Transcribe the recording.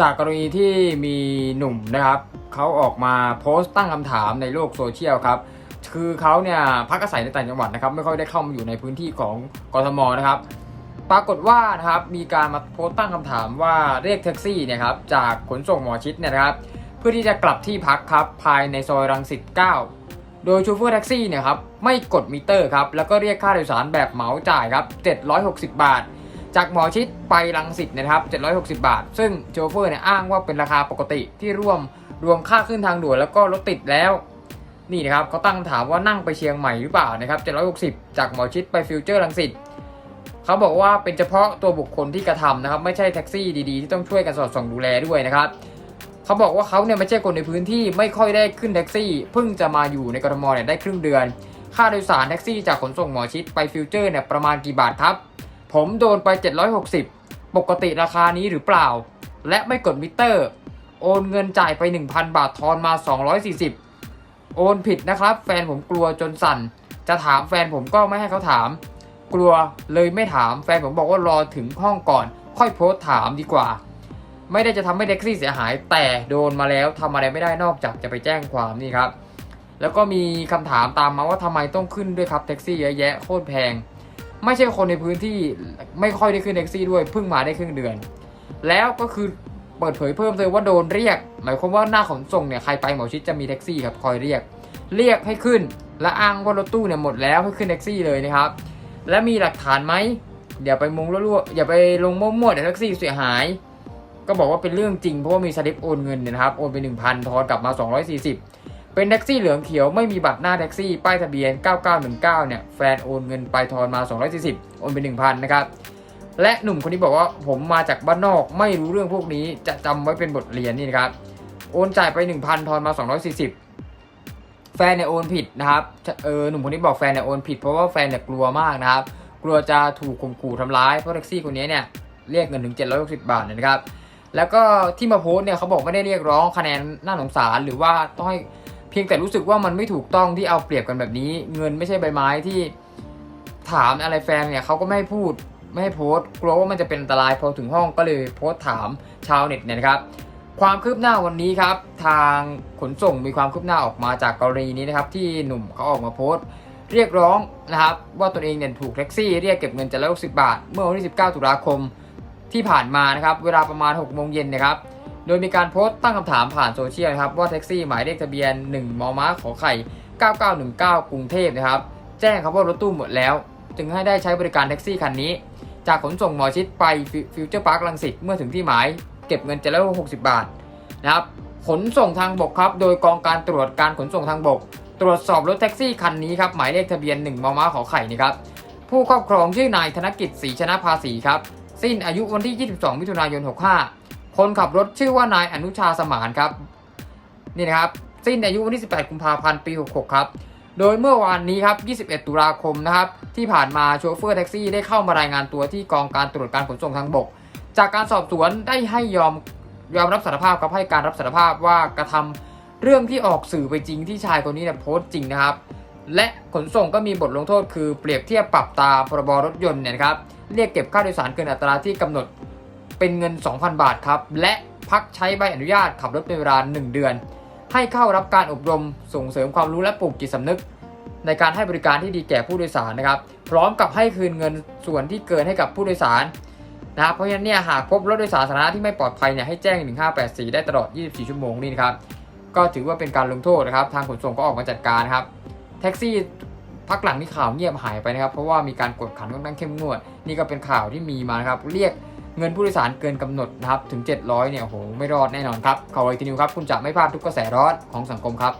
จากกรณีที่มีหนุ่มนะครับเขาออกมาโพสต์ตั้งคำถามในโลกโซเชียลครับคือเขาเนี่ยพักอาศัยในต่างจังหวัดนะครับไม่ค่อยได้เข้ามาอยู่ในพื้นที่ของกทมนะครับ ปรากฏว่านะครับมีการมาโพสต์ตั้งคำถามว่าเรียกแท็กซี่เนี่ยครับจากขนส่งหมอชิดเนี่ยนะครับเพื่อที่จะกลับที่พักครับภายในซอยรังสิต9โดยชูเฟอร์แท็กซี่เนี่ยครับไม่กดมิเตอร์ครับแล้วก็เรียกค่าโดยสารแบบเหมาจ่ายครับ760 บาท จากหมอชิดไปรังสิตนะครับ 760 บาท ซึ่งโชเฟอร์เนี่ยอ้างว่าเป็นราคาปกติที่ร่วมรวมค่าขึ้นทางด่วนแล้วก็รถติดแล้ว นี่นะครับเขาตั้งถามว่านั่งไปเชียงใหม่หรือเปล่านะครับ 760 จากหมอชิดไปฟิวเจอร์รังสิตเขาบอกว่าเป็นเฉพาะตัวบุคคลที่กระทำนะครับ ไม่ใช่แท็กซี่ดีๆ ที่ต้องช่วยกันสอดส่องดูแลด้วยนะครับเขาบอกว่าเขาเนี่ยไม่ใช่คนในพื้นที่ไม่ค่อยได้ขึ้นแท็กซี่เพิ่งจะมาอยู่ในกรทมเนี่ยได้ครึ่งเดือน ค่าโดยสารแท็กซี่จากขนส่งหมอชิดไปฟิวเจอร์เนี่ยประมาณกี่บาทครับ ผมโดนไป 760 ปกติราคานี้หรือเปล่า และไม่กดมิเตอร์ โอนเงินจ่ายไป 1,000 บาททอนมา 240 โอนผิดนะครับ แฟนผมกลัวจนสั่น จะถามแฟนผมก็ไม่ให้เขาถาม กลัวเลยไม่ถาม แฟนผมบอกว่ารอถึงห้องก่อน ค่อยโพสถามดีกว่า ไม่ได้จะทำให้แท็กซี่เสียหาย แต่โดนมาแล้วทำอะไรไม่ได้นอกจากจะไปแจ้งความนี่ครับแล้วก็มีคำถามตามมาว่าทำไมต้องขึ้นด้วยครับแท็กซี่เยอะแยะโคตรแพง ไม่ใช่คนในพื้นที่ไม่ค่อยได้ขึ้นแท็กซี่ด้วยเพิ่งมาได้ครึ่งเดือน แล้วก็คือเปิดเผยเพิ่มเลยว่าโดนเรียก หมายความว่าหน้าขนส่งเนี่ยใครไปหมอชิดจะมีแท็กซี่ครับคอยเรียก เรียกให้ขึ้น และอ้างว่ารถตู้เนี่ยหมดแล้วให้ขึ้นแท็กซี่เลยนะครับ และมีหลักฐานไหมอย่าไปมงรั่วๆอย่าไปลงมั่วๆเดี๋ยวแท็กซี่เสียหาย ก็บอกว่าเป็นเรื่องจริงเพราะว่ามีสลิปโอนเงินเนี่ยนะครับโอนไป 1,000ทอนกลับมา 240 เป็นแท็กซี่เหลืองเขียวไม่มีบัตรหน้าแท็กซี่ป้ายทะเบียน 9919 เนี่ยแฟนโอนเงินไปทอนมา 240 โอนไป1,000 นะครับ และหนุ่มคนนี้บอกว่าผมมาจากบ้านนอกไม่รู้เรื่องพวกนี้จะจำไว้เป็นบทเรียนนี่นะครับ โอนจ่ายไป 1,000 ทอนมา 240 แฟนเนี่ยโอนผิดนะครับ เออหนุ่มคนนี้บอกแฟนเนี่ยโอนผิดเพราะว่าแฟนเนี่ยกลัวมากนะครับ กลัวจะถูกข่มขู่ทำร้ายเพราะแท็กซี่คนนี้เนี่ยเรียกเงินถึง 760 บาทนะครับ แล้วก็ที่มาโพสต์เนี่ยเขาบอกไม่ได้เรียกร้องคะแนนน่าสงสารหรือว่าต้องให้ พียงแต่รู้สึกว่ามันไม่ถูกต้องที่เอาเปรียบกันแบบนี้ เงินไม่ใช่ใบไม้ที่ถามอะไรแฟนเนี่ยเขาก็ไม่พูดไม่ให้โพสต์กลัวว่ามันจะเป็นอันตรายพอถึงห้องก็เลยโพสต์ถามชาวเน็ตเนี่ยนะครับความคืบหน้าวันนี้ครับ ทางขนส่งมีความคืบหน้าออกมาจากกรณีนี้นะครับ ที่หนุ่มเขาออกมาโพสต์ เรียกร้องนะครับ ว่าตนเองเนี่ยถูกแท็กซี่เรียกเก็บเงินจะละ60บาท เมื่อวันที่ 19 ตุลาคมที่ผ่านมานะครับ เวลาประมาณ6โมงเย็นนะครับ โดยมีการโพสต์ตั้งคำถามผ่านโซเชียลนะครับว่าแท็กซี่หมายเลขทะเบียน 1 มม้าขอไข่ 9919 กรุงเทพนะครับ แจ้งครับว่ารถตู้หมดแล้ว จึงให้ได้ใช้บริการแท็กซี่คันนี้ จากขนส่งหมอชิดไปฟิวเจอร์พาร์คลังสิตเมื่อถึงที่หมาย เก็บเงินจะละ60 บาทนะครับขนส่งทางบกครับ โดยกองการตรวจการขนส่งทางบก ตรวจสอบรถแท็กซี่คันนี้ครับหมายเลขทะเบียน 1 มม้าขอไข่นี่ครับผู้ครอบครองชื่อนายธนกิจศรีชนะภาษีครับสิ้นอายุวันที่ 22 มิถุนายน 65 คนขับรถชื่อว่านายอนุชาสมานครับนี่นะครับสิ้นอายุวันที่ 18 กุมภาพันธ์ปี 66 ครับ โดยเมื่อวานนี้ครับ 21 ตุลาคมนะครับ ที่ผ่านมาโชเฟอร์แท็กซี่ได้เข้ามารายงานตัวที่กองการตรวจการขนส่งทางบก จากการสอบสวนได้ให้ยอมยอมรับสารภาพครับให้การรับสารภาพว่ากระทำเรื่องที่ออกสื่อไปจริงที่ชายคนนี้เนี่ยโพสต์จริงนะครับ และขนส่งก็มีบทลงโทษคือเปรียบเทียบปรับตามพรบรถยนต์เนี่ยครับเรียกเก็บค่าโดยสารเกินอัตราที่กำหนด เป็นเงิน 2,000 บาทครับ และพักใช้ใบอนุญาตขับรถเป็นเวลา 1 เดือน ให้เข้ารับการอบรมส่งเสริมความรู้และปลูกจิตสำนึก ในการให้บริการที่ดีแก่ผู้โดยสารนะครับ พร้อมกับให้คืนเงินส่วนที่เกินให้กับผู้โดยสารนะครับเพราะฉะนั้นเนี่ยหากพบรถโดยสารสาธารณะที่ไม่ปลอดภัยเนี่ยให้แจ้ง 1584 ได้ตลอด 24 ชั่วโมงนี่นะครับก็ถือว่าเป็นการลงโทษนะครับ ทางขนส่งก็ออกมาจัดการครับแท็กซี่พักหลังนี่ข่าวเงียบหายไปนะครับ เพราะว่ามีการกดขันค่อนข้างเข้มงวด นี่ก็เป็นข่าวที่มีมานะครับ เรียก เงินผู้โดยสารเกินกำหนดนะครับถึง 700เนี่ยโอ้โหไม่รอดแน่นอนครับข่าวไอทีนิวครับคุณจะไม่พลาดทุกกระแสร้อนของสังคมครับ